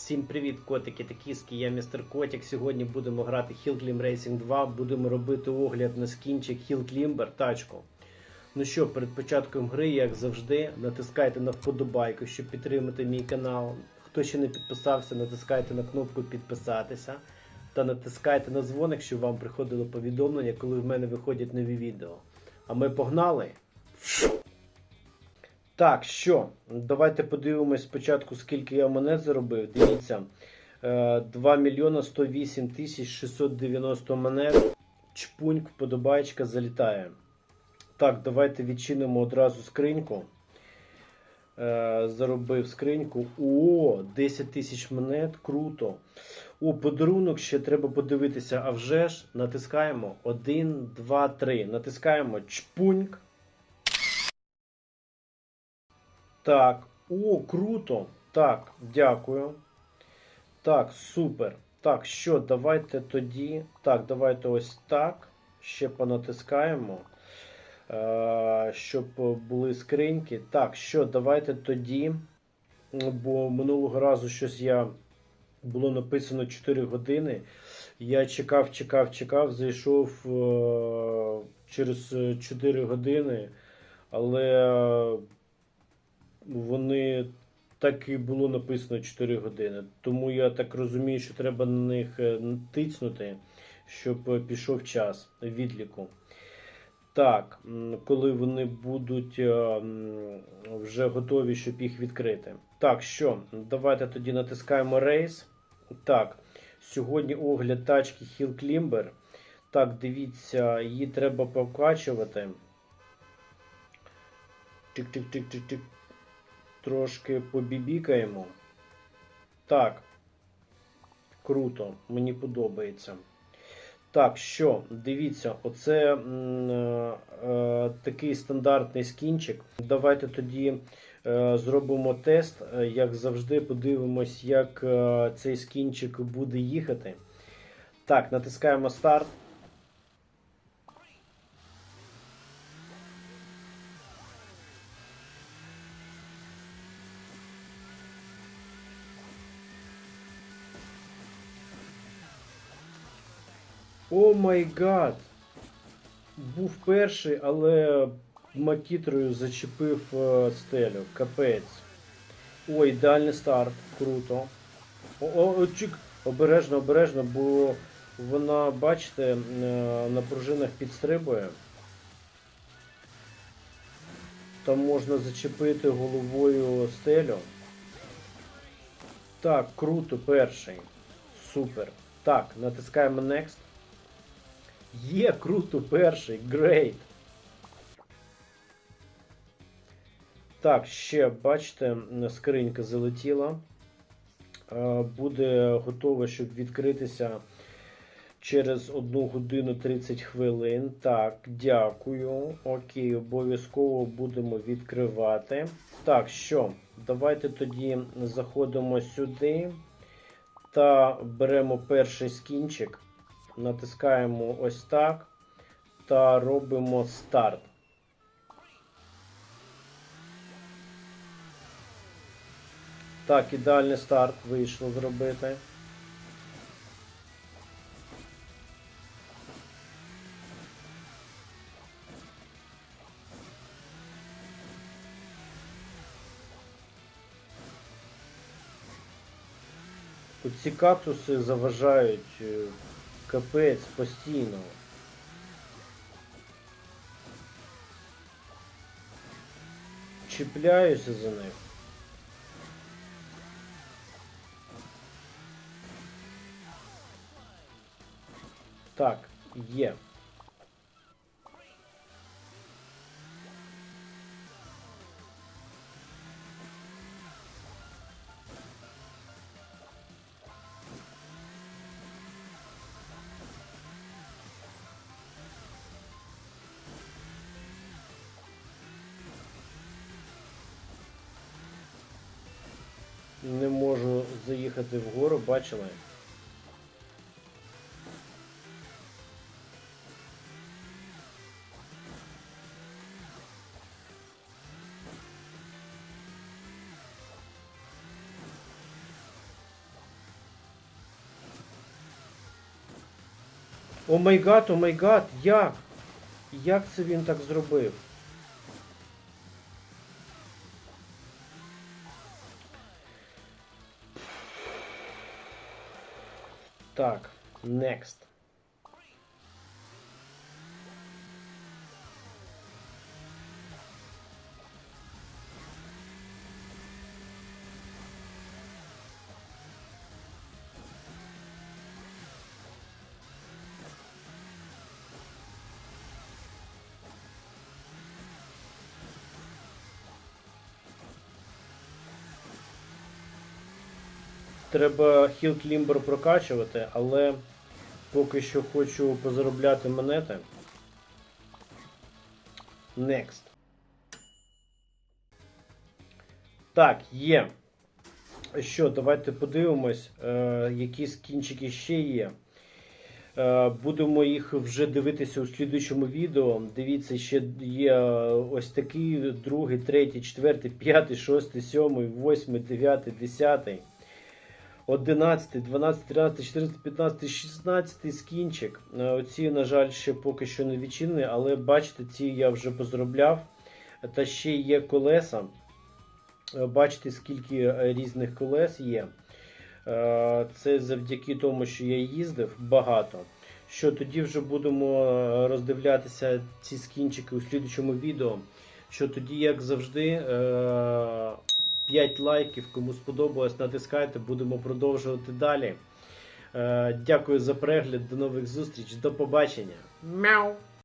Всім привіт, котики та кіски, я містер Котик. Сьогодні будемо грати Hill Climb Racing 2. Будемо робити огляд на скінчик Hill Climber тачку. Ну що, перед початком гри, як завжди, натискайте на вподобайку, щоб підтримати мій канал. Хто ще не підписався, натискайте на кнопку підписатися та натискайте на дзвоник, щоб вам приходило повідомлення, коли в мене виходять нові відео. А ми погнали! Так, що? Давайте подивимось спочатку, скільки я монет заробив. Дивіться, е, 2 мільйона 108 тисяч 690 монет. Чпуньк, вподобайка залітає. Так, давайте відчинимо одразу скриньку. Е, Заробив скриньку. О, 10 тисяч монет, круто. О, подарунок ще треба подивитися. А вже ж натискаємо 1, 2, 3. Натискаємо чпуньк. Так, о, круто. Так, дякую. Так, супер. Так, що, давайте тоді. Так, давайте ось так. Ще понатискаємо. Е, щоб були скриньки. Так, що, давайте тоді. Бо минулого разу щось я. Було написано 4 години. Я чекав, чекав, чекав, зайшов е, через 4 години, але вони так і було написано 4 години. Тому я так розумію, що треба на них е, тицнути, щоб е, пішов час відліку. Так, коли вони будуть е, вже готові, щоб їх відкрити. Так, що, давайте тоді натискаємо рейс. Так, сьогодні огляд тачки Hill Climber. Так, дивіться, її треба покачувати. Тик-тик-тик-тик-тик. Трошки побібікаємо. Так. Круто, мені подобається. Так, що, дивіться, оце е, е, такий стандартний скінчик. Давайте тоді е, зробимо тест. Е, Як завжди, подивимось, як е, цей скінчик буде їхати. Так, натискаємо старт. О май гад! Був перший, але макітрою зачепив е, стелю. Капець. О, ідеальний старт. Круто. О, о, о, чик. Обережно, обережно, бо вона, бачите, е, на пружинах підстрибує. Там можна зачепити головою стелю. Так, круто, перший. Супер. Так, натискаємо Next. Є круто перший, great. Так, ще бачите, скринька залетіла. Е, Буде готова, щоб відкритися через 1 годину 30 хвилин. Так, дякую. Окей, обов'язково будемо відкривати. Так, що, давайте тоді заходимо сюди та беремо перший скінчик. Натискаємо ось так та робимо старт. Так, ідеальний старт вийшло зробити. Ці кактуси заважають е, капець постійно. Чіпляюся за них. Так, є. не можу заїхати вгору, бачили? О май гад, о май гад, як? Як це він так зробив? Так, next. Треба хіл клімбер прокачувати, але поки що хочу позаробляти монети. Next. Так, є. Що, давайте подивимось, е, які скінчики ще є. Е, будемо їх вже дивитися у слідуючому відео. Дивіться, ще є ось такий, другий, третій, четвертий, п'ятий, шостий, сьомий, восьмий, дев'ятий, десятий. 11, 12, 13, 14, 15, 16 скінчик. Оці, на жаль, ще поки що не відчинені, але бачите, ці я вже позробляв. Та ще є колеса. Е, Бачите, скільки е, різних колес є. Е, Це завдяки тому, що я їздив багато. Що тоді вже будемо роздивлятися ці скінчики у слідчому відео. Що тоді, як завжди, 5 лайків, кому сподобалось, натискайте, будемо продовжувати далі. Е, Дякую за перегляд, до нових зустріч, до побачення. Мяу!